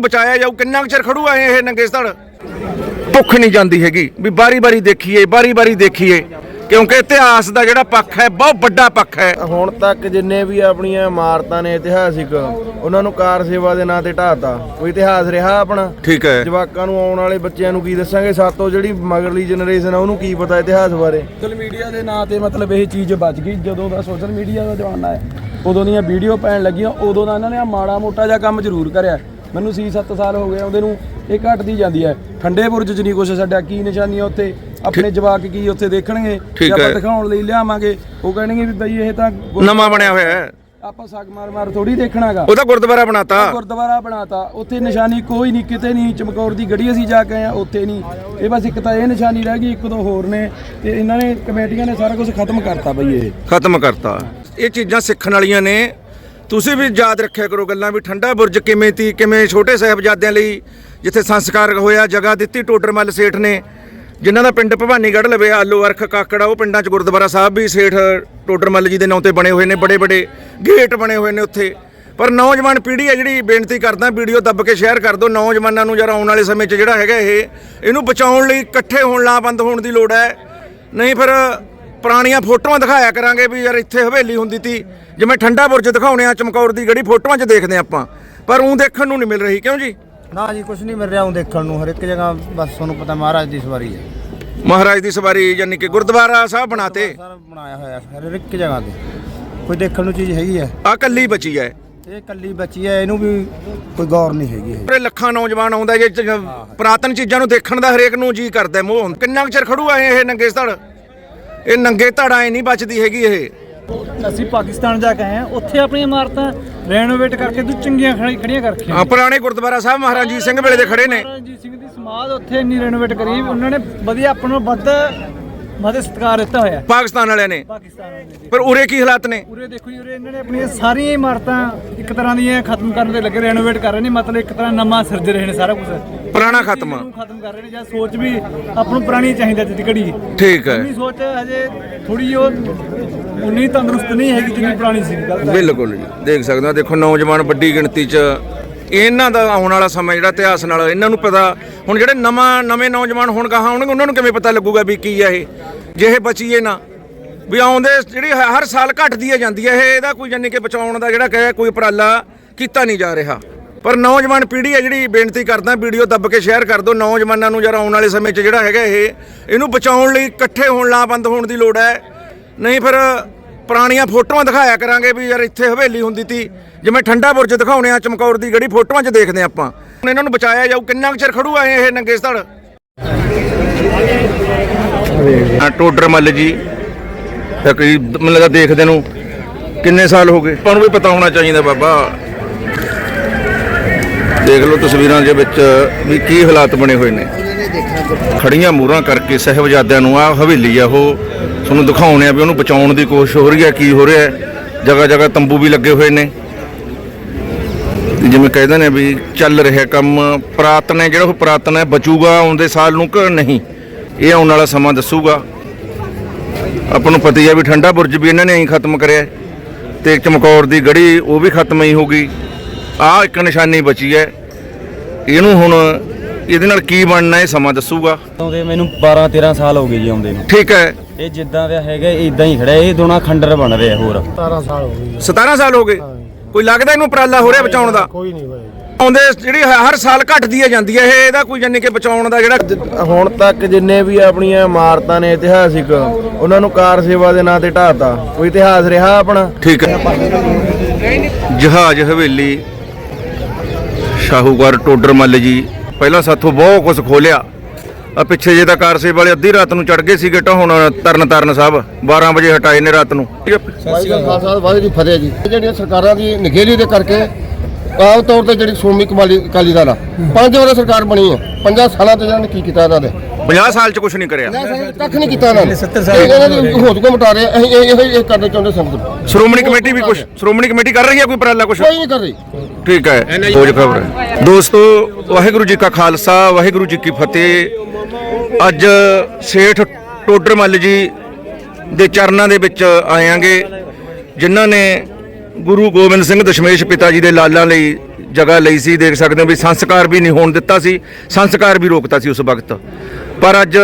ਬਚਾਇਆ ਜਾਊ ਕਿੰਨਾ ਕੁ ਚਿਰ ਖੜੂ ਆਏ ਇਹ ਨੰਗੇ ਸੜ? ਭੁੱਖ ਨਹੀਂ ਜਾਂਦੀ ਹੈਗੀ। ਵੀ ਬਾਰੀ-ਬਾਰੀ ਦੇਖੀਏ ਬਾਰੀ-ਬਾਰੀ ਦੇਖੀਏ। ਕਿਉਂਕਿ ਇਤਿਹਾਸ ਦਾ ਜਿਹੜਾ ਪੱਖ ਹੈ ਬਹੁਤ ਵੱਡਾ ਪੱਖ ਹੈ। ਹੁਣ ਤੱਕ ਜਿੰਨੇ ਵੀ ਆਪਣੀਆਂ ਇਮਾਰਤਾਂ ਨੇ ਇਤਿਹਾਸਿਕ ਉਹਨਾਂ ਨੂੰ ਕਾਰ ਸੇਵਾ ਦੇ ਨਾਂ ਤੇ ਢਾਤਾ ਕੋਈ ਇਤਿਹਾਸ ਰਿਹਾ ਆਪਣਾ? ਠੀਕ ਹੈ। ਜਵਾਕਾਂ ਨੂੰ ਆਉਣ ਵਾਲੇ ਬੱਚਿਆਂ ਨੂੰ ਕੀ ਦੱਸਾਂਗੇ? ਸਾਤੋਂ ਜਿਹੜੀ ਮਗਰਲੀ ਜਨਰੇਸ਼ਨ ਆ ਉਹਨੂੰ ਕੀ ਪਤਾ ਇਤਿਹਾਸ ਬਾਰੇ? ਸੋਸ਼ਲ ਮੀਡੀਆ ਦੇ ਨਾਂ ਤੇ ਮਤਲਬ ਇਹ ਚੀਜ਼ ਬਚ ਗਈ। ਜਦੋਂ ਦਾ ਸੋਸ਼ਲ ਮੀਡੀਆ ਦਾ ਜ਼ਮਾਨਾ ਹੈ ਉਦੋਂ ਦੀਆਂ ਵੀਡੀਓ ਪੈਣ ਲੱਗੀਆਂ ਉਦੋਂ ਦਾ ਇਹਨਾਂ ਨੇ ਮਾੜਾ ਮੋਟਾ ਜਿਹਾ ਕੰਮ ਜ਼ਰੂਰ ਕਰਿਆ। ਮੈਨੂੰ ਸੀ 7 ਸਾਲ ਹੋ ਗਏ ਉਹਦੇ ਨੂੰ ਇਹ ਘਟਦੀ ਜਾਂਦੀ ਹੈ ਠੰਡੇ ਬੁਰਜ 'ਚ ਨਹੀਂ ਕੁਛ ਛੱਡਿਆ ਕੀ ਨਿਸ਼ਾਨੀ ਆ ਉੱਥੇ? ਆਪਣੇ ਜਵਾਕ ਕੀ ਉੱਥੇ ਦੇਖਣਗੇ? ਜੇ ਆਪਾਂ। ਦਿਖਾਉਣ ਲਈ ਲਿਆਵਾਂਗੇ। ਉਹ ਕਹਿਣਗੇ ਵੀ ਬਈ ਇਹ ਤਾਂ ਨਵਾਂ ਬਣਿਆ ਹੋਇਆ ਹੈ। ਆਪਾਂ ਸਗ ਮਾਰ ਮਾਰ ਥੋੜੀ ਦੇਖਣਾਗਾ। ਉਹਦਾ ਗੁਰਦੁਆਰਾ ਬਣਾਤਾ। ਗੁਰਦੁਆਰਾ ਬਣਾਤਾ। ਉੱਥੇ ਨਿਸ਼ਾਨੀ ਕੋਈ ਨਹੀਂ ਕਿਤੇ ਨਹੀਂ। ਚਮਕੌਰ ਦੀ ਗੜੀ ਅਸੀਂ ਜਾ ਕੇ ਹਾਂ ਉੱਥੇ ਨਹੀਂ। ਇਹ ਬਸ ਇੱਕ ਤਾਂ ਇਹ ਨਿਸ਼ਾਨੀ ਰਹਿ ਗਈ ਇੱਕ ਦੋ ਹੋਰ ਨੇ। ਤੇ ਇਹਨਾਂ ਨੇ ਕਮੇਟੀਆਂ ਨੇ ਸਾਰਾ ਕੁਝ ਖਤਮ ਕਰਤਾ ਬਈ ਇਹ। ਖਤਮ ਕਰਤਾ। ਇਹ ਚੀਜ਼ਾਂ ਸਿੱਖਣ ਵਾਲੀਆਂ ਨੇ। ਤੁਸੀਂ ਵੀ ਯਾਦ ਰੱਖਿਆ ਕਰੋ ਗੱਲਾਂ ਵੀ, ਠੰਡਾ ਬੁਰਜ ਕਿਵੇਂ ਤੀ, ਕਿਵੇਂ ਛੋਟੇ ਸਾਹਿਬਜ਼ਾਦਿਆਂ ਲਈ ਜਿੱਥੇ ਸੰਸਕਾਰ ਹੋਇਆ, ਜਗ੍ਹਾ ਦਿੱਤੀ ਟੋਡਰਮੱਲ ਸੇਠ ਨੇ, ਜਿਨ੍ਹਾਂ ਦਾ ਪਿੰਡ ਭਵਾਨੀਗੜ੍ਹ ਲਵੇ, ਆਲੂ ਅਰਖ, ਕਾਕੜਾ, ਉਹ ਪਿੰਡਾਂ 'ਚ ਗੁਰਦੁਆਰਾ ਸਾਹਿਬ ਵੀ ਸੇਠ ਟੋਡਰਮੱਲ ਜੀ ਦੇ ਨਾਂ ਤੇ ਬਣੇ ਹੋਏ ਨੇ, ਬੜੇ ਬੜੇ ਗੇਟ ਬਣੇ ਹੋਏ ਨੇ ਉੱਥੇ। ਪਰ ਨੌਜਵਾਨ ਪੀੜ੍ਹੀ ਹੈ ਜਿਹੜੀ, ਬੇਨਤੀ ਕਰਦਾ, ਵੀਡੀਓ ਦੱਬ ਕੇ ਸ਼ੇਅਰ ਕਰ ਦਿਓ, ਨੌਜਵਾਨਾਂ ਨੂੰ ਜਰਾ ਆਉਣ ਵਾਲੇ ਸਮੇਂ 'ਚ ਜਿਹੜਾ ਹੈਗਾ ਇਹ, ਇਹਨੂੰ ਬਚਾਉਣ ਲਈ ਇਕੱਠੇ ਹੋਣ ਲਾ ਬੰਦ ਹੋਣ ਦੀ ਲੋੜ ਹੈ। ਨਹੀਂ ਫਿਰ ਪੁਰਾਣੀਆਂ ਫੋਟੋਆਂ ਦਿਖਾਇਆ ਕਰਾਂਗੇ ਵੀ ਯਾਰ ਇੱਥੇ ਹਵੇਲੀ ਹੁੰਦੀ ਤੀ। ਜਿਵੇਂ ਠੰਡਾ ਬੁਰਜ ਦਿਖਾਉਣੇ ਆ ਚਮਕੌਰ ਦੀ ਗੜੀ ਫੋਟੋਆਂ 'ਚ ਦੇਖਦੇ ਆਪਾਂ। ਪਰ ਉਹ ਦੇਖਣ ਨੂੰ ਨਹੀਂ ਮਿਲ ਰਹੀ ਕਿਉਂ ਜੀ? ਨਾ ਜੀ ਕੁਝ ਨਹੀਂ ਮਿਲ ਰਿਹਾ ਉਹ ਦੇਖਣ ਨੂੰ ਹਰ ਇੱਕ ਜਗ੍ਹਾ ਬਸ ਤੁਹਾਨੂੰ ਪਤਾ ਮਹਾਰਾਜ ਦੀ ਸਵਾਰੀ ਹੈ। ਮਹਾਰਾਜ ਦੀ ਸਵਾਰੀ ਯਾਨੀ ਕਿ ਗੁਰਦੁਆਰਾ ਸਾਹਿਬ ਬਣਾਤੇ ਸਾਰਾ ਬਣਾਇਆ ਹੋਇਆ ਹਰ ਇੱਕ ਜਗ੍ਹਾ ਤੇ। ਕੋਈ ਦੇਖਣ ਨੂੰ ਚੀਜ਼ ਹੈਗੀ ਹੈ? ਆ ਕੱਲੀ ਬਚੀ ਹੈ। ਇਹ ਕੱਲੀ ਬੱਚੀ ਹੈ ਇਹਨੂੰ ਵੀ ਕੋਈ ਗੌਰ ਨਹੀਂ ਹੈਗੀ ਇਹ। ਪੂਰੇ ਲੱਖਾਂ ਨੌਜਵਾਨ ਆਉਂਦਾ ਜੇ ਪੁਰਾਤਨ ਚੀਜ਼ਾਂ ਨੂੰ ਦੇਖਣ ਦਾ ਹਰੇਕ ਨੂੰ ਜੀ ਕਰਦਾ ਮੋਹ। ਕਿੰਨਾ ਚਿਰ ਖੜੂ ਆਏ ਇਹ ਨੰਗੇ ਧੜ ਇਹ ਨੰਗੇ ਧੜ ਆਏ ਨਹੀਂ ਬਚਦੀ ਹੈਗੀ ਇਹ। ਅਸੀਂ ਪਾਕਿਸਤਾਨ ਜਾ ਕੇ ਆਏ ਹਾਂ ਉੱਥੇ ਆਪਣੀਆਂ ਇਮਾਰਤਾਂ ਰੈਨੋਵੇਟ ਕਰਕੇ ਦੂ ਚੰਗੀਆਂ ਖੜੀ- ਖੜੀਆਂ ਕਰ ਰੱਖੀਆਂ। ਆ ਪੁਰਾਣੇ ਗੁਰਦੁਆਰਾ ਸਾਹਿਬ ਮਹਾਰਾਜ ਜੀ ਸਿੰਘ ਵੇਲੇ ਦੇ ਖੜੇ ਨੇ। ਰਣਜੀਤ ਸਿੰਘ ਦੀ ਸਮਾਧ ਉੱਥੇ ਇੰਨੀ ਰੈਨੋਵੇਟ ਕਰੀ ਉਹਨਾਂ ਨੇ ਵਧੀਆ ਆਪਾਂ ਨੂੰ ਵੱਧ ਵੱਧ ਸਤਿਕਾਰ ਦਿੱਤਾ ਹੋਇਆ ਪਾਕਿਸਤਾਨ ਵਾਲਿਆਂ ਨੇ। ਪਾਕਿਸਤਾਨ ਵਾਲਿਆਂ ਨੇ। ਪਰ ਉਰੇ ਕੀ ਹਾਲਾਤ ਨੇ? ਉਰੇ ਦੇਖੋ ਜੀ ਉਰੇ ਇਹਨਾਂ ਨੇ ਆਪਣੀਆਂ ਸਾਰੀਆਂ ਇਮਾਰਤਾਂ ਇੱਕ ਤਰ੍ਹਾਂ ਦੀਆਂ ਖਤਮ ਕਰਨ ਦੇ ਲੱਗੇ ਰੈਨੋਵੇਟ ਕਰ ਰਹੇ ਨੇ ਮਤਲਬ ਇੱਕ ਤਰ੍ਹਾਂ ਨਵਾਂ ਸਿਰਜ ਰਹੇ ਨੇ ਸਾਰਾ ਕੁਝ ਪੁਰਾਣਾ ਖਤਮ ਖਤਮ ਕਰ ਰਹੇ ਨੇ ਜਾਂ ਸੋਚ ਵੀ ਆਪਾਂ ਨੂੰ ਪੁਰਾਣੀ ਚਾਹੀਦਾ ਜਿੱਦ ਘੜੀ। ਠੀਕ ਹੈ। ਉਨੀ ਸੋਚ ਹਜੇ ਥੋੜੀ ਉਹ ਉਨੀ ਤੰਦਰੁਸਤ ਨਹੀਂ ਹੈਗੀ ਜਿੰਨੀ ਪੁਰਾਣੀ ਸੀ। ਗੱਲ ਬਿਲਕੁਲ ਜੀ ਦੇਖ ਸਕਦੇ ਹੋ ਦੇਖੋ ਨੌਜਵਾਨ ਵੱਡੀ ਗਿਣਤੀ 'ਚ ਇਹਨਾਂ ਦਾ ਆਉਣ ਵਾਲਾ ਸਮਾਂ, ਜਿਹੜਾ ਇਤਿਹਾਸ ਨਾਲ, ਇਹਨਾਂ ਨੂੰ ਪਤਾ। ਹੁਣ ਜਿਹੜੇ ਨਵਾਂ, ਨਵੇਂ ਨੌਜਵਾਨ ਹੁਣ ਗਾਹਾਂ ਆਉਣਗੇ, ਉਹਨਾਂ ਨੂੰ ਕਿਵੇਂ ਪਤਾ ਲੱਗੂਗਾ ਵੀ ਕੀ ਹੈ ਇਹ? ਜੇ ਇਹ ਬਚੀਏ ਨਾ। ਵੀ ਆਉਂਦੇ, ਜਿਹੜੀ ਹਰ ਸਾਲ ਘਟਦੀ ਹੈ ਜਾਂਦੀ ਹੈ ਇਹ, ਇਹਦਾ ਕੋਈ ਜਾਨੀ ਕਿ ਬਚਾਉਣ ਦਾ ਜਿਹੜਾ ਕਹੇ, ਕੋਈ ਉਪਰਾਲਾ ਕੀਤਾ ਨਹੀਂ ਜਾ ਰਿਹਾ। ਪਰ ਨੌਜਵਾਨ ਪੀੜ੍ਹੀ ਹੈ ਜਿਹੜੀ ਬੇਨਤੀ ਕਰਦਾ, ਵੀਡੀਓ ਦੱਬ ਕੇ ਸ਼ੇਅਰ ਕਰ ਦਿਓ। ਨੌਜਵਾਨਾਂ ਨੂੰ ਜਰਾ ਆਉਣ ਵਾਲੇ ਸਮੇਂ 'ਚ ਜਿਹੜਾ ਹੈਗਾ ਇਹ, ਇਹਨੂੰ ਬਚਾਉਣ ਲਈ ਇਕੱਠੇ ਹੋਣ ਲਾ ਬੰਦ ਹੋਣ ਦੀ ਲੋੜ ਹੈ। ਨਹੀਂ ਫਿਰ ਪੁਰਾਣੀਆਂ ਫੋਟੋਆਂ ਦਿਖਾਇਆ ਕਰਾਂਗੇ ਵੀ ਯਾਰ ਇੱਥੇ ਹਵੇਲੀ ਹੁੰਦੀ ਤੀ। ਜਿਵੇਂ ਠੰਡਾ ਬੁਰਜ ਦਿਖਾਉਣੇ ਆ, ਚਮਕੌਰ ਦੀ ਗੜੀ ਫੋਟੋਆਂ 'ਚ ਦੇਖਦੇ ਆਪਾਂ। ਹੁਣ ਇਹਨਾਂ ਨੂੰ ਬਚਾਇਆ ਜਾਊ, ਕਿੰਨਾ ਕੁ ਚਿਰ ਖੜੂ ਆਏ ਇਹ ਨੰਗੇ ਸੜ? ਟੋਡਰ ਮੱਲ ਜੀ ਤਕਰੀਬ ਮੈਨੂੰ ਲੱਗਾ ਦੇਖਦੇ ਨੂੰ ਕਿੰਨੇ ਸਾਲ ਹੋ ਗਏ। ਆਪਾਂ ਨੂੰ ਵੀ ਪਤਾ ਹੋਣਾ ਚਾਹੀਦਾ ਬਾਬਾ। ਦੇਖ ਲਓ ਤਸਵੀਰਾਂ ਦੇ ਵਿੱਚ ਵੀ ਕੀ ਹਾਲਾਤ ਬਣੇ ਹੋਏ ਨੇ। ਖੜੀਆਂ ਮੂਰਾਂ ਕਰਕੇ ਸਹਿਬਜ਼ਾਦਿਆਂ ਨੂੰ ਆ ਹਵੇਲੀ ਆ ਉਹ ਤੁਹਾਨੂੰ ਦਿਖਾਉਣੇ ਆ ਵੀ ਉਹਨੂੰ ਬਚਾਉਣ ਦੀ ਕੋਸ਼ਿਸ਼ ਹੋ ਰਹੀ ਹੈ, ਕੀ ਹੋ ਰਿਹਾ ਹੈ। ਜਗ੍ਹਾ ਜਗ੍ਹਾ ਤੰਬੂ ਵੀ ਲੱਗੇ ਹੋਏ ਨੇ। ਤੇ ਜਿਵੇਂ ਕਹਿੰਦੇ ਨੇ ਵੀ ਚੱਲ ਰਿਹਾ ਕੰਮ, ਪ੍ਰਾਤਨ ਹੈ, ਜਿਹੜਾ ਉਹ ਪ੍ਰਾਤਨ ਹੈ, ਬਚੂਗਾ ਆਉਂਦੇ ਸਾਲ ਨੂੰ ਕਿ ਨਹੀਂ? ਇਹ ਆਉਣ ਵਾਲਾ ਸਮਾਂ ਦੱਸੂਗਾ। ਆਪਾਂ ਨੂੰ ਪਤਾ ਹੀ ਹੈ ਵੀ ਠੰਡਾ ਬੁਰਜ ਵੀ ਇਹਨਾਂ ਨੇ ਐਂ ਖਤਮ ਕਰਿਆ ਹੈ। ਤੇ ਚਮਕੌਰ ਦੀ ਗੜੀ, ਉਹ ਵੀ ਖਤਮ ਹੀ ਹੋ ਗਈ। ਆਹ ਇੱਕ ਨਿਸ਼ਾਨੀ ਬਚੀ ਹੈ। ਇਹਨੂੰ ਹੁਣ ਇਹਦੇ ਨਾਲ ਕੀ ਬਣਨਾ ਇਹ ਸਮਾਂ ਦੱਸੂਗਾ? ਆਉਂਦੇ ਮੈਨੂੰ 12 13 ਸਾਲ ਹੋ ਗਏ ਜੀ ਆਉਂਦੇ ਨੂੰ। ਠੀਕ ਹੈ। ਇਹ ਜਿੱਦਾਂ ਦਾ ਹੈਗਾ ਇਦਾਂ ਹੀ ਖੜਾ ਇਹ ਦੋਣਾ ਖੰਡਰ ਬਣ ਰਿਹਾ ਹੋਰ। 17 ਸਾਲ ਹੋ ਗਏ ਕੋਈ ਲੱਗਦਾ ਇਹਨੂੰ ਉਪਰਾਲਾ ਹੋ ਰਿਹਾ ਬਚਾਉਣ ਦਾ? ਕੋਈ ਨਹੀਂ ਆਉਂਦੇ ਜਿਹੜੀ ਹ- ਹਰ ਸਾਲ ਘਟਦੀ ਹੈ ਜਾਂਦੀ ਹੈ ਇਹ ਇਹਦਾ ਕੋਈ ਜਾਨੀ ਕਿ ਬਚਾਉਣ ਦਾ ਜਿਹੜਾ ਹੁਣ ਤੱਕ ਜਿੰਨੇ ਵੀ ਆਪਣੀਆਂ ਇਮਾਰਤਾਂ ਨੇ ਇਤਿਹਾਸਿਕ ਉਹਨਾਂ ਨੂੰ ਕਾਰ ਸੇਵਾ ਦੇ ਨਾਂ ਤੇ ਢਾਤਾ ਕੋਈ ਇਤਿਹਾਸ ਰਿਹਾ ਆਪਣਾ? ਠੀਕ ਹੈ। ਜਹਾਜ਼ ਹਵੇਲੀ ਸ਼ਾਹੂਕਾਰ ਟੋਡਰ ਮੱਲ ਜੀ ਪਹਿਲਾਂ ਸਾਥੋਂ ਬਹੁਤ ਕੁਝ ਖੋਲਿਆ। ਆ ਪਿੱਛੇ ਜੇ ਤਾਂ ਕਾਰ ਵਾਲੇ ਅੱਧੀ ਰਾਤ ਨੂੰ ਚੜ ਗਏ ਸੀਗੇ ਹੁਣ ਤਰਨ ਤਾਰਨ ਸਾਹਿਬ 12 ਵਜੇ ਹਟਾਏ ਨੇ ਰਾਤ ਨੂੰ। ਵਾਹਿਗੁਰੂ ਵਾਹਿਗੁਰੂ ਜੀ ਫਤਿਹ ਜੀ। ਜਿਹੜੀਆਂ ਸਰਕਾਰਾਂ ਦੀ ਨਿਗੇਲੀ ਦੇ ਕਰਕੇ ਆਮ ਤੌਰ ਤੇ ਜਿਹੜੀ ਸ਼੍ਰੋਮਣੀ ਕਮਾਲੀ ਅਕਾਲੀ ਦਲ ਆ, ਪੰਜ ਵਾਰ ਸਰਕਾਰ ਬਣੀ ਹੈ ਪੰਜਾਂ ਸਾਲਾਂ ਤੇ ਇਹਨਾਂ ਨੇ ਕੀ ਕੀਤਾ ਇਹਨਾਂ ਦੇ 50 ਸਾਲ ਚ ਕੁਝ ਨਹੀਂ ਕਰਿਆ। ਕੱਖ ਨਹੀਂ ਕੀਤਾ ਇਹਨਾਂ ਨੇ। ਇਹ ਇਹਨਾਂ ਦੀ ਹੋਂਦ ਕੋ ਮਟਾ ਰਹੇ ਅਸੀਂ ਇਹ ਇਹ ਇਹ ਕਰਨਾ ਚਾਹੁੰਦੇ ਸੰਗਤ ਸ਼੍ਰੋਮਣੀ ਕਮੇਟੀ ਵੀ ਕੁਝ ਸ਼੍ਰੋਮਣੀ ਕਮੇਟੀ ਕਰ ਰਹੀ ਹੈ ਕੋਈ ਉਪਰਾਲਾ ਕੁਝ ਕੋਈ ਨਹੀਂ ਕਰ ਰਹੀ। ਠੀਕ ਹੈ ਖੋਜ ਖਬਰ ਦੋਸਤੋ ਵਾਹਿਗੁਰੂ ਜੀ ਕਾ ਖਾਲਸਾ ਵਾਹਿਗੁਰੂ ਜੀ ਕੀ ਫਤਿਹ। ਅੱਜ ਸੇਠ ਟੋਡਰ ਮੱਲ ਜੀ ਦੇ ਚਰਨਾਂ ਦੇ ਵਿੱਚ ਆਇਆਂਗੇ ਜਿਨ੍ਹਾਂ ਨੇ ਗੁਰੂ ਗੋਬਿੰਦ ਸਿੰਘ ਦਸ਼ਮੇਸ਼ ਪਿਤਾ ਜੀ ਦੇ ਲਾਲਾਂ ਲਈ ਜਗ੍ਹਾ ਲਈ ਸੀ। ਦੇਖ ਸਕਦੇ ਹੋ ਵੀ ਸੰਸਕਾਰ ਵੀ ਨਹੀਂ ਹੋਣ ਦਿੱਤਾ ਸੀ ਸੰਸਕਾਰ ਵੀ ਰੋਕਤਾ ਸੀ ਉਸ ਵਕਤ। ਪਰ ਅੱਜ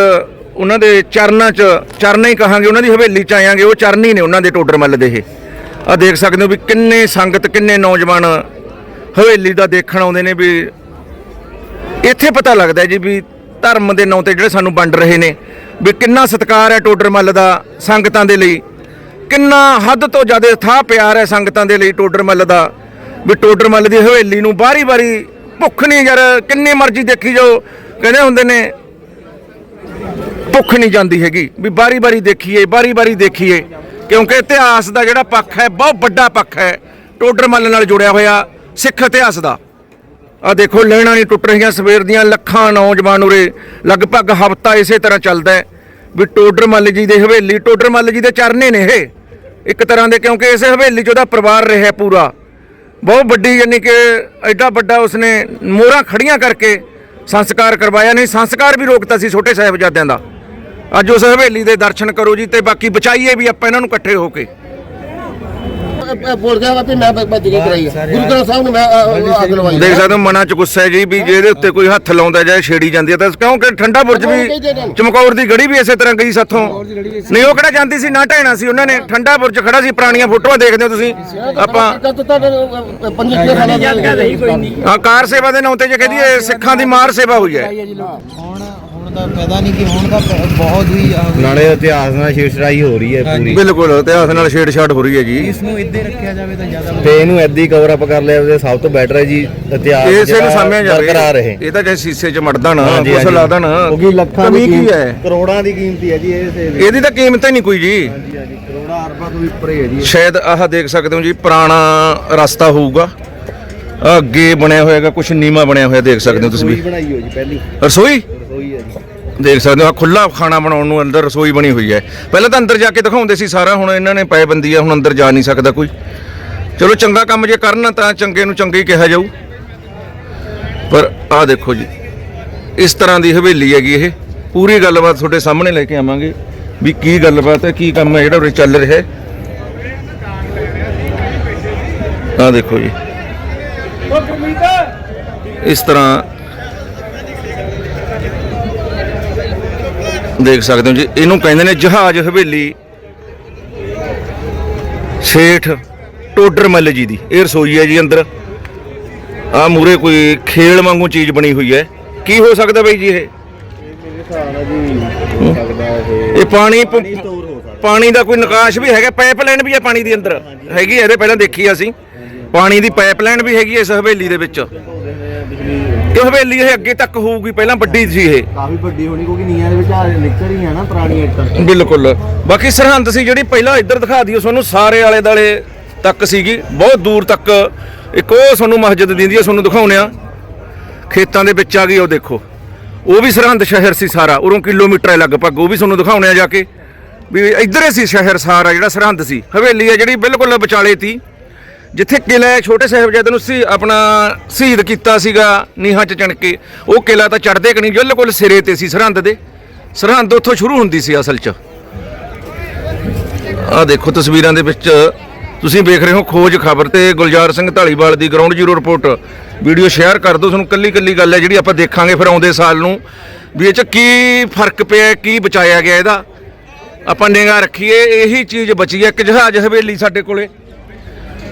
ਉਹਨਾਂ ਦੇ ਚਰਨਾਂ 'ਚ, ਚਰਨਾਂ ਹੀ ਕਹਾਂਗੇ, ਉਹਨਾਂ ਦੀ ਹਵੇਲੀ 'ਚ ਆਇਆਂਗੇ, ਉਹ ਚਰਨ ਹੀ ਨੇ ਉਹਨਾਂ ਦੇ ਟੋਡਰ ਮੱਲ ਦੇ ਇਹ। ਆ ਦੇਖ ਸਕਦੇ ਹੋ ਵੀ ਕਿੰਨੇ ਸੰਗਤ, ਕਿੰਨੇ ਨੌਜਵਾਨ ਹਵੇਲੀ ਦਾ ਦੇਖਣ ਆਉਂਦੇ ਨੇ ਵੀ ਇੱਥੇ ਪਤਾ ਲੱਗਦਾ ਜੀ ਵੀ ਧਰਮ ਦੇ ਨਾਂ ਤੇ ਜਿਹੜੇ ਸਾਨੂੰ ਵੰਡ ਰਹੇ ਨੇ, ਵੀ ਕਿੰਨਾ ਸਤਿਕਾਰ ਹੈ ਟੋਡਰ ਮੱਲ ਦਾ ਸੰਗਤਾਂ ਦੇ ਲਈ, ਕਿੰਨਾ ਹੱਦ ਤੋਂ ਜ਼ਿਆਦਾ ਥਾਹ ਪਿਆਰ ਹੈ ਸੰਗਤਾਂ ਦੇ ਲਈ ਟੋਡਰ ਮੱਲ ਦਾ, ਵੀ ਟੋਡਰ ਮੱਲ ਦੀ ਹਵੇਲੀ ਨੂੰ ਬਾਰੀ ਬਾਰੀ ਭੁੱਖ ਨਹੀਂ ਯਾਰ ਕਿੰਨੇ ਮਰਜ਼ੀ ਦੇਖੀ ਜਾਓ, ਕਹਿੰਦੇ ਹੁੰਦੇ ਨੇ ਭੁੱਖ ਨਹੀਂ ਜਾਂਦੀ ਹੈਗੀ। ਵੀ ਬਾਰੀ ਬਾਰੀ ਦੇਖੀਏ ਬਾਰੀ ਬਾਰੀ ਦੇਖੀਏ। ਕਿਉਂਕਿ ਇਤਿਹਾਸ ਦਾ ਜਿਹੜਾ ਪੱਖ ਹੈ, ਬਹੁਤ ਵੱਡਾ ਪੱਖ ਹੈ। ਟੋਡਰ ਮੱਲ ਨਾਲ ਜੁੜਿਆ ਹੋਇਆ ਸਿੱਖ ਇਤਿਹਾਸ ਦਾ। ਆ ਦੇਖੋ, ਲੈਣਾ ਨਹੀਂ ਟੁੱਟ ਰਹੀਆਂ, ਸਵੇਰ ਦੀਆਂ ਲੱਖਾਂ ਨੌਜਵਾਨ ਉਰੇ ਲਗਭਗ ਹਫਤਾ ਇਸੇ ਤਰ੍ਹਾਂ ਚੱਲਦਾ ਹੈ। ਵੀ ਟੋਡਰ ਮੱਲ ਜੀ ਦੀ ਹਵੇਲੀ, ਟੋਡਰ ਮੱਲ ਜੀ ਦੇ ਚਰਨੇ ਨੇ ਇਹ। ਇੱਕ ਤਰ੍ਹਾਂ ਦੇ ਕਿਉਂਕਿ ਇਸ ਹਵੇਲੀ 'ਚ ਉਹਦਾ ਪਰਿਵਾਰ ਰਿਹਾ ਪੂਰਾ। ਬਹੁਤ ਵੱਡੀ ਯਾਨੀ ਕਿ ਐਡਾ ਵੱਡਾ ਉਸਨੇ ਮੋਹਰਾਂ ਖੜੀਆਂ ਕਰਕੇ ਸੰਸਕਾਰ ਕਰਵਾਇਆ। ਨਹੀਂ, ਸੰਸਕਾਰ ਵੀ ਰੋਕਤਾ ਸੀ ਛੋਟੇ ਸਾਹਿਬਜ਼ਾਦਿਆਂ ਦਾ। ਅੱਜ ਉਸ ਹਵੇਲੀ ਦੇ ਦਰਸ਼ਨ ਕਰੋ ਜੀ ਤੇ ਬਾਕੀ ਬਚਾਈਏ ਵੀ ਆਪਾਂ ਇਹਨਾਂ ਨੂੰ ਇਕੱਠੇ ਹੋ ਕੇ। ਇਹ- ਇਹ ਬੋਲ ਗਿਆ ਵਾ ਵੀ ਮੈਂ ਭੱਜ ਕੇ ਕਰਾਈ ਆ। ਗੁਰੂ ਗ੍ਰੰਥ ਸਾਹਿਬ ਨੂੰ ਮੈਂ ਅ, ਅ, ਅੱਗ ਲਵਾਈ ਦੇਖ ਸਕਦੇ ਹੋ ਮਨਾਂ ਚ ਗੁੱਸਾ ਹੈ ਜੀ ਵੀ ਜੇ ਇਹਦੇ ਉੱਤੇ ਕੋਈ ਹੱਥ ਲਾਉਂਦਾ ਜਾਏ ਛੇੜੀ ਜਾਂਦੀ ਹੈ ਤਾਂ ਕਿਉਂਕਿ ਠੰਡਾ ਬੁਰਜ ਵੀ ਚਮਕੌਰ ਦੀ ਗੜੀ ਵੀ ਇਸੇ ਤਰ੍ਹਾਂ ਗਈ ਸਾਥੋਂ। ਨਹੀਂ ਉਹ ਕਿਹੜਾ ਜਾਂਦੀ ਸੀ? ਨਾ ਢਹਿਣਾ ਸੀ। ਉਹਨਾਂ ਨੇ ਠੰਡਾ ਬੁਰਜ ਖੜਾ ਸੀ। ਪੁਰਾਣੀਆਂ ਫੋਟੋਆਂ ਦੇਖਦੇ ਹੋ ਤੁਸੀਂ। ਆਪਾਂ ਹਾਂ ਕਾਰ ਸੇਵਾ ਦੇ ਨਾਂ ਤੇ ਜੇ ਕਹਦੀਏ ਸਿੱਖਾਂ ਦੀ ਮਾਰ ਸੇਵਾ ਹੋਈ ਹੈ। ਦਾ ਫਾਇਦਾ ਨਹੀਂ ਕਿ ਹੁਣ ਦਾ ਬਹੁਤ ਹੀ ਨਾਲੇ ਇਤਿਹਾਸ ਨਾਲ ਛੇੜਛਾਈ ਹੋ ਰਹੀ ਹੈ ਪੂਰੀ। ਬਿਲਕੁਲ ਇਤਿਹਾਸ ਨਾਲ ਛੇੜਛਾੜ ਹੋ ਰਹੀ ਹੈ ਜੀ। ਇਸ ਨੂੰ ਇੱਦੇ ਰੱਖਿਆ ਜਾਵੇ ਤਾਂ ਜ਼ਿਆਦਾ ਤੇ ਇਹਨੂੰ ਐਦੀ ਹੀ ਕਵਰ ਅਪ ਕਰ ਲਿਆ ਤੇ ਸਭ ਤੋਂ ਬੈਟਰ ਹੈ ਜੀ ਇਤਿਹਾਸ ਇਸੇ ਨੂੰ ਸਾਹਮਣੇ ਜਾਵੇ। ਬਰਕਰਾਰ ਰਹੇ। ਇਹ ਤਾਂ ਜੇ ਸੀਸੇ 'ਚ ਮੜਦਾ ਨਾ ਹਾਂਜੀ, ਕੁਛ ਹਾਂਜੀ। ਲਾ ਦੇਣ ਕਿਉਂਕਿ ਲੱਖਾਂ ਕਮੀ ਦੀ ਕੀ ਕੀਮਤ- ਹੈ? ਕਰੋੜਾਂ ਦੀ ਕੀਮਤੀ ਹੈ ਜੀ ਇਹ ਸੇਵ ਇਹਦੀ ਤਾਂ ਕੀਮਤ ਹੀ ਨਹੀਂ ਕੋਈ ਜੀ। ਹਾਂਜੀ ਹਾਂਜੀ ਕਰੋੜਾਂ ਅਰਬਾਂ ਤੋਂ ਵੀ ਉੱਪਰ ਹੀ ਹੈ ਜੀ ਸ਼ਾਇਦ ਆਹ ਦੇਖ ਸਕਦੇ ਹੋ ਜੀ ਪੁਰਾਣਾ ਰਸਤਾ ਹੋਊਗਾ। ਅੱਗੇ ਬਣਿਆ ਹੋਏਗਾ ਕੁਝ ਨੀਮਾ ਬਣਿਆ ਹੋਇਆ ਦੇਖ ਸਕਦੇ ਹੋ ਤੁਸੀਂ ਰਸੋਈ ਵੀ ਬਣਾਈ ਹੋਈ ਜੀ ਪਹਿਲੀ। ਰਸੋਈ? ਰਸੋਈ ਹੈ ਜੀ। ਦੇਖ ਸਕਦੇ ਹੋ ਆ ਖੁੱਲਾ ਖਾਣਾ ਬਣਾਉਣ ਨੂੰ ਅੰਦਰ ਰਸੋਈ ਬਣੀ ਹੋਈ ਹੈ। ਪਹਿਲਾਂ ਤਾਂ ਅੰਦਰ ਜਾ ਕੇ ਦਿਖਾਉਂਦੇ ਸੀ ਸਾਰਾ, ਹੁਣ ਇਹਨਾਂ ਨੇ ਪਾਬੰਦੀ ਆ, ਹੁਣ ਅੰਦਰ ਜਾ ਨਹੀਂ ਸਕਦਾ ਕੋਈ। ਚਲੋ ਚੰਗਾ ਕੰਮ ਜੇ ਕਰਨਾ ਤਾਂ ਚੰਗੇ ਨੂੰ ਚੰਗੇ ਹੀ ਕਿਹਾ ਜਾਊ। ਪਰ ਆਹ ਦੇਖੋ ਜੀ, ਇਸ ਤਰ੍ਹਾਂ ਦੀ ਹਵੇਲੀ ਹੈਗੀ ਇਹ। ਪੂਰੀ ਗੱਲਬਾਤ ਤੁਹਾਡੇ ਸਾਹਮਣੇ ਲੈ ਕੇ ਆਵਾਂਗੇ ਵੀ ਕੀ ਗੱਲਬਾਤ ਹੈ, ਕੀ ਕੰਮ ਹੈ, ਜਿਹੜਾ ਉਰੇ ਚੱਲ ਰਿਹਾ ਹੈ। ਆਹ ਦੇਖੋ ਜੀ। ਇਸ ਤਰ੍ਹਾਂ ਦੇਖ ਸਕਦੇ ਹੋ ਜੀ ਇਹਨੂੰ ਕਹਿੰਦੇ ਨੇ ਜਹਾਜ਼ ਹਵੇਲੀ। ਸ਼ੇਠ ਟੋਡਰ ਮੱਲ ਜੀ ਦੀ ਇਹ ਰਸੋਈ ਹੈ ਜੀ ਅੰਦਰ। ਆ ਮੂਰੇ ਕੋਈ ਖੇਲ ਵਾਂਗੂ ਚੀਜ਼ ਬਣੀ ਹੋਈ ਹੈ। ਕੀ ਹੋ ਸਕਦਾ ਬਈ ਜੀ ਇਹ? ਇਹ ਪਾਣੀ ਪਾਣੀ ਦਾ ਕੋਈ ਨਿਕਾਸ਼ ਵੀ ਹੈਗਾ ਪਾਈਪਲਾਈਨ ਵੀ ਹੈ ਪਾਣੀ ਦੀ ਅੰਦਰ। ਹੈਗੀ ਇਹਦੇ ਪਹਿਲਾਂ ਦੇਖੀ ਅਸੀਂ। ਪਾਣੀ ਦੀ ਪਾਈਪਲਾਈਨ ਵੀ ਹੈਗੀ ਇਸ ਹਵੇਲੀ ਦੇ ਵਿੱਚ। ਕਿ ਹਵੇਲੀ ਇਹ ਅੱਗੇ ਤੱਕ ਹੋਊਗੀ ਪਹਿਲਾਂ ਵੱਡੀ ਸੀ ਇਹ। ਕਾਫੀ ਵੱਡੀ ਹੋਣੀ ਕਿਉਂਕਿ ਨੀਆਂ ਦੇ ਵਿੱਚ ਆ ਨਿਕਲ ਹੈ ਨਾ ਪੁਰਾਣੀ ਇੱਟ। ਬਿਲਕੁਲ। ਬਾਕੀ ਸਰਹੰਦ ਸੀ ਜਿਹੜੀ ਪਹਿਲਾਂ ਇੱਧਰ ਦਿਖਾ ਦਿਓ ਤੁਹਾਨੂੰ ਸਾਰੇ ਆਲੇ ਦਾਲੇ ਤੱਕ ਸੀਗੀ। ਬਹੁਤ ਦੂਰ ਤੱਕ ਇੱਕ ਉਹ ਤੁਹਾਨੂੰ ਮਸਜਿਦ ਦਿੰਦੀ ਹੈ ਤੁਹਾਨੂੰ ਦਿਖਾਉਣੇ ਆ ਖੇਤਾਂ ਦੇ ਵਿੱਚ ਆ ਗਈ ਉਹ ਦੇਖੋ। ਉਹ ਵੀ ਸਰਹੰਦ ਸ਼ਹਿਰ ਸੀ ਸਾਰਾ ਉਰੋਂ ਕਿਲੋਮੀਟਰ ਹੈ ਲਗਭਗ ਉਹ ਵੀ ਤੁਹਾਨੂੰ ਦਿਖਾਉਣੇ ਆ ਜਾ ਕੇ। ਵੀ ਇੱਧਰ ਹੀ ਸੀ ਸ਼ਹਿਰ ਸਾਰਾ ਜਿਹੜਾ ਸਰਹੰਦ ਸੀ। ਹਵੇਲੀ ਹੈ ਜਿਹੜੀ ਬਿਲਕੁਲ ਵਿਚਾਲੇ ਤੀ। ਜਿੱਥੇ ਕਿਲਾ ਹੈ, ਛੋਟੇ ਸਾਹਿਬਜ਼ਾਦੇ ਨੂੰ ਸੀ ਆਪਣਾ ਸ਼ਹੀਦ ਕੀਤਾ ਸੀਗਾ ਨੀਹਾਂ 'ਚ ਚਣ ਕੇ ਉਹ ਕਿਲਾ ਤਾਂ ਚੜਦੇ ਕਿ ਨਹੀਂ, ਬਿਲਕੁਲ ਸਿਰੇ ਤੇ ਸੀ, ਸਰਹੰਦ ਦੇ। ਸਰਹੰਦ ਉੱਥੋਂ ਸ਼ੁਰੂ ਹੁੰਦੀ ਸੀ ਅਸਲ 'ਚ। ਆ ਦੇਖੋ ਤਸਵੀਰਾਂ ਦੇ ਵਿੱਚ, ਤੁਸੀਂ ਵੇਖ ਰਹੇ ਹੋ ਖੋਜ ਖਬਰ ਤੇ ਗੁਲਜ਼ਾਰ ਸਿੰਘ ਢਾਲੀਵਾਲ ਦੀ ground zero report. Video share ਕਰ ਦਿਓ, ਤੁਹਾਨੂੰ ਕੱਲੀ ਕੱਲੀ ਗੱਲ ਹੈ ਜਿਹੜੀ ਆਪਾਂ ਦੇਖਾਂਗੇ ਫਿਰ ਆਉਂਦੇ ਸਾਲ ਨੂੰ। ਵੀ ਇਹ 'ਚ ਕੀ ਫ਼ਰਕ ਪਿਆ, ਕੀ ਬਚਾਇਆ ਗਿਆ ਇਹਦਾ? ਆਪਾਂ ਨਿਗਾਹ ਰੱਖੀਏ, ਇਹੀ ਚੀਜ਼ ਬਚੀ ਹੈ, ਇੱਕ ਜਹਾਜ਼ ਹਵੇਲੀ ਸਾਡੇ ਕੋਲੇ।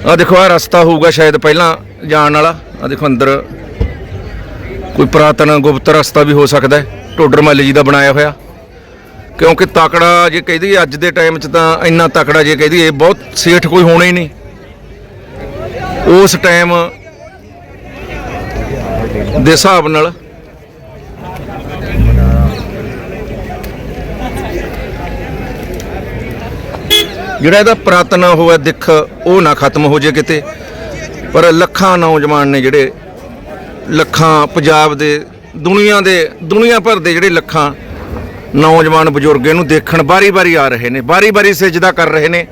ਆ ਦੇਖੋ ਆ ਰਸਤਾ ਹੋਊਗਾ ਸ਼ਾਇਦ ਪਹਿਲਾਂ ਜਾਣ ਵਾਲਾ। ਆ ਦੇਖੋ ਅੰਦਰ। ਕੋਈ ਪੁਰਾਤਨ ਗੁਪਤ ਰਸਤਾ ਵੀ ਹੋ ਸਕਦਾ ਹੈ। ਟੋਡਰ ਮੱਲ ਜੀ ਦਾ ਬਣਾਇਆ ਹੋਇਆ। ਕਿਉਂਕਿ ਤਕੜਾ ਜੇ ਕਹਦੀ ਅੱਜ ਦੇ ਟਾਈਮ 'ਚ ਤਾਂ ਇੰਨਾ ਤਕੜਾ ਜੇ ਕਹਦੀ ਇਹ ਬਹੁਤ ਸੇਠ ਕੋਈ ਹੋਣਾ ਹੀ ਨਹੀਂ। ਉਸ ਟਾਈਮ ਦੇ ਹਿਸਾਬ ਨਾਲ ਜਿਹੜਾ ਇਹਦਾ ਪੁਰਾਤਨ ਹੋਇਆ ਦਿੱਖ ਉਹ ਨਾ ਖਤਮ ਹੋ ਜੇ ਕਿਤੇ। ਪਰ ਲੱਖਾਂ ਨੌਜਵਾਨ ਨੇ ਜਿਹੜੇ ਲੱਖਾਂ ਪੰਜਾਬ ਦੇ, ਦੁਨੀਆ ਦੇ, ਦੁਨੀਆ ਭਰ ਦੇ ਜਿਹੜੇ ਲੱਖਾਂ ਨੌਜਵਾਨ ਬਜ਼ੁਰਗ ਇਹਨੂੰ ਦੇਖਣ ਬਾਰੀ-ਬਾਰੀ ਆ ਰਹੇ ਨੇ ਬਾਰੀ-ਬਾਰੀ ਸਜਦਾ ਕਰ ਰਹੇ ਨੇ,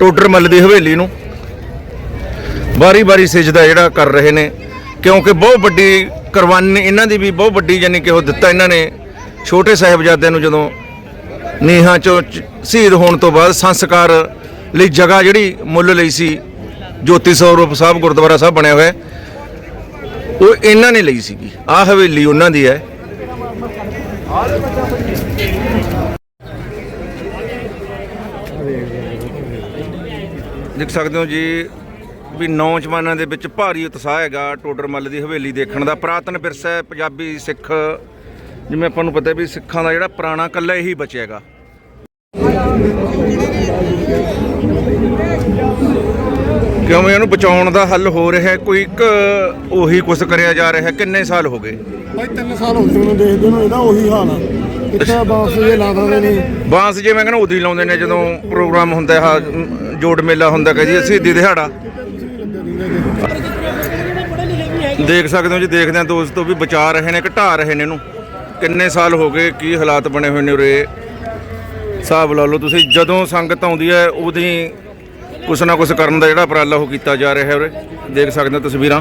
ਟੋਡਰ ਮੱਲ ਦੀ ਹਵੇਲੀ ਨੂੰ। ਬਾਰੀ-ਬਾਰੀ ਸਜਦਾ ਜਿਹੜਾ ਕਰ ਰਹੇ ਨੇ, ਕਿਉਂਕਿ ਬਹੁਤ ਵੱਡੀ ਕੁਰਬਾਨੀ ਇਹਨਾਂ ਦੀ ਵੀ, ਬਹੁਤ ਵੱਡੀ ਯਾਨੀ ਕਿ ਉਹ ਦਿੱਤਾ ਇਹਨਾਂ ਨੇ। ਛੋਟੇ ਸਾਹਿਬਜ਼ਾਦਿਆਂ ਨੂੰ ਜਦੋਂ ਨੀਹਾਂ ਚੋਂ ਸ਼ਹੀਦ ਹੋਣ ਤੋਂ ਬਾਅਦ ਸੰਸਕਾਰ ਲਈ ਜਗ੍ਹਾ ਜਿਹੜੀ ਮੁੱਲ ਲਈ ਸੀ, ਜੋਤੀ ਸਰੂਪ ਸਾਹਿਬ, ਗੁਰਦੁਆਰਾ ਸਾਹਿਬ ਬਣਿਆ ਹੋਇਆ ਉਹ ਇਹਨਾਂ ਨੇ ਲਈ ਸੀਗੀ। ਆ ਹਵੇਲੀ ਉਹਨਾਂ ਦੀ ਹੈ। ਦੇਖ ਸਕਦੇ ਹੋ ਜੀ ਵੀ ਨੌਜਵਾਨਾਂ ਦੇ ਵਿੱਚ ਭਾਰੀ ਉਤਸ਼ਾਹ ਹੈਗਾ ਟੋਡਰ ਮੱਲ ਦੀ ਹਵੇਲੀ ਦੇਖਣ ਦਾ। ਪ੍ਰਾਤਨ ਵਿਰਸਾ ਹੈ ਪੰਜਾਬੀ ਸਿੱਖ ਜਿਵੇਂ ਆਪਾਂ ਨੂੰ ਪਤਾ ਵੀ ਸਿੱਖਾਂ ਦਾ ਜਿਹੜਾ ਪੁਰਾਣਾ ਕੱਲਾ ਇਹੀ ਬਚਿਆ ਹੈਗਾ ਕਿਉਂ ਇਹਨੂੰ ਬਚਾਉਣ ਦਾ ਹੱਲ ਹੋ ਰਿਹਾ ਹੈ ਕੋਈ ਇੱਕ ਉਹੀ ਕੁਛ ਕਰਿਆ ਜਾ ਰਿਹਾ ਹੈ ਕਿੰਨੇ ਸਾਲ ਹੋ ਗਏ? ਭਾਈ 3 ਸਾਲ ਹੋ ਗਏ ਮੈਨੂੰ ਦੇਖਦੇ ਨੂੰ ਇਹਦਾ ਉਹੀ ਹਾਲ ਆ। ਕਿੱਥੇ ਬਾਸ ਇਹ ਲਾ ਦਿੰਦੇ ਨੇ। ਬਾਂਸ ਜਿਵੇਂ ਕਹਿੰਦਾ ਉਦੋਂ ਹੀ ਲਾਉਂਦੇ ਨੇ ਜਦੋਂ ਪ੍ਰੋਗਰਾਮ ਹੁੰਦਾ ਹੈ ਜੋੜ ਮੇਲਾ ਹੁੰਦਾ ਕਹੇ ਜੀ ਸ਼ਹੀਦੀ ਦਿਹਾੜਾ। ਦੇਖ ਸਕਦੇ ਹੋ ਜੀ ਦੇਖਦੇ ਹਾਂ ਦੋਸਤੋ ਵੀ ਬਚਾ ਰਹੇ ਨੇ ਘਟਾ ਰਹੇ ਨੇ ਇਹਨੂੰ। ਕਿੰਨੇ ਸਾਲ ਹੋ ਗਏ, ਕੀ ਹਾਲਾਤ ਬਣੇ ਹੋਏ ਨੇ ਉਰੇ? ਹਿਸਾਬ ਲਾ ਲਓ ਤੁਸੀਂ, ਜਦੋਂ ਸੰਗਤ ਆਉਂਦੀ ਹੈ, ਉਹਦੀ ਕੁਛ ਨਾ ਕੁਛ ਕਰਨ ਦਾ ਜਿਹੜਾ ਉਪਰਾਲਾ ਉਹ ਕੀਤਾ ਜਾ ਰਿਹਾ ਹੈ ਉਰੇ। ਦੇਖ ਸਕਦੇ ਹੋ ਤਸਵੀਰਾਂ।